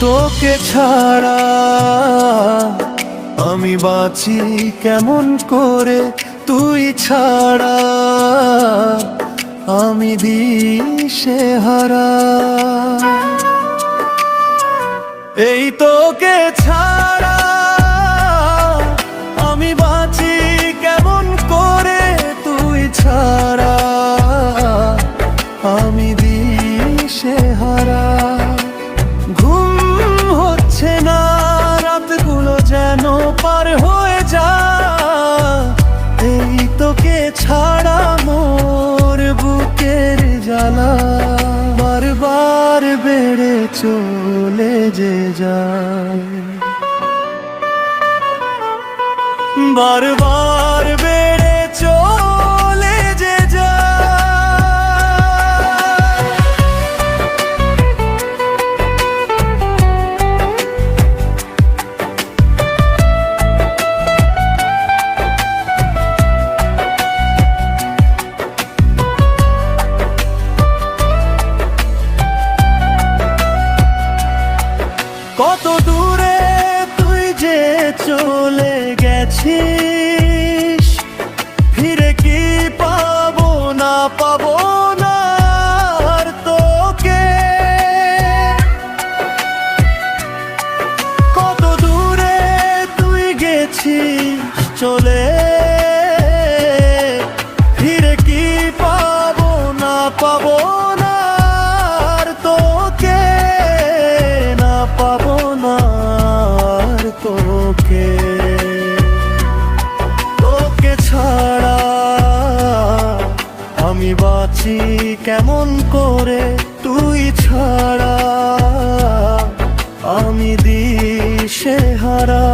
তোকে ছাড়া আমি বাঁচি কেমন করে তুই ছাড়া? আমি দিশে হারা। এই তোকে ছাড়া চলে যে যায়। বারবার কত দূরে তুই যে চলে গেছিস? ফিরে কি পাবো না পাবো না আর তোকে? কত দূরে তুই গেছিস চলে আমি বাঁচি কেমন করে তুই ছাড়া? আমি দিশে হারা